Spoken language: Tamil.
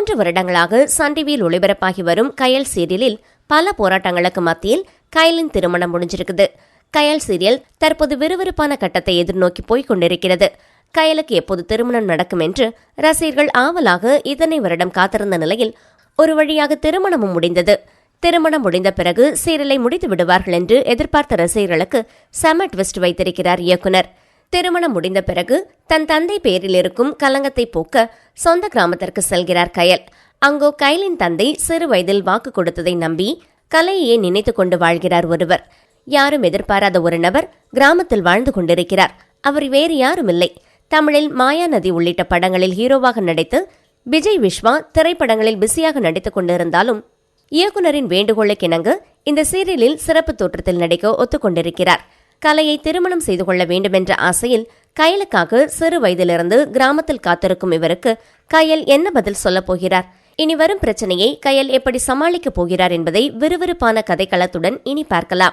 மூன்று வருடங்களாக சன் டிவியில் ஒளிபரப்பாகி வரும் கயல் சீரியலில் பல போராட்டங்களுக்கு மத்தியில் கயலின் திருமணம் முடிஞ்சிருக்குது. கயல் சீரியல் தற்போது விறுவிறுப்பான கட்டத்தை எதிர்நோக்கி போய் கொண்டிருக்கிறது. கயலுக்கு எப்போது திருமணம் நடக்கும் என்று ரசிகர்கள் ஆவலாக இதனை வருடம் காத்திருந்த நிலையில் ஒரு வழியாக திருமணமும் முடிந்தது. திருமணம் முடிந்த பிறகு சீரியலை முடித்து விடுவார்கள் என்று எதிர்பார்த்த ரசிகர்களுக்கு செம ட்விஸ்ட் வைத்திருக்கிறார் இயக்குனர். திருமணம் முடிந்த பிறகு தன் தந்தை பெயரில் இருக்கும் கலங்கத்தை போக்க சொந்த கிராமத்திற்கு செல்கிறார் கயல். அங்கோ கயலின் தந்தை சிறு வயதில் வாக்கு கொடுத்ததை நம்பி கலையையே நினைத்து கொண்டு வாழ்கிறார் ஒருவர். யாரும் எதிர்பாராத ஒரு நபர் கிராமத்தில் வாழ்ந்து கொண்டிருக்கிறார். அவர் வேறு யாரும் இல்லை தமிழில் மாயா நதி உள்ளிட்ட படங்களில் ஹீரோவாக நடித்து விஜய் விஸ்வா திரைப்படங்களில் பிஸியாக நடித்துக் கொண்டிருந்தாலும் இயக்குனரின் வேண்டுகோளுக்கிணங்கு இந்த சீரியலில் சிறப்பு தோற்றத்தில் நடிக்க ஒத்துக்கொண்டிருக்கிறார். கலையை திருமணம் செய்து கொள்ள வேண்டுமென்ற ஆசையில் கயலுக்காக சிறு வயதிலிருந்து கிராமத்தில் காத்திருக்கும் இவருக்கு கயல் என்ன பதில் சொல்லப் போகிறார்? இனி வரும் பிரச்சனையை கயல் எப்படி சமாளிக்கப் போகிறார் என்பதை விறுவிறுப்பான கதைக்களத்துடன் இனி பார்க்கலாம்.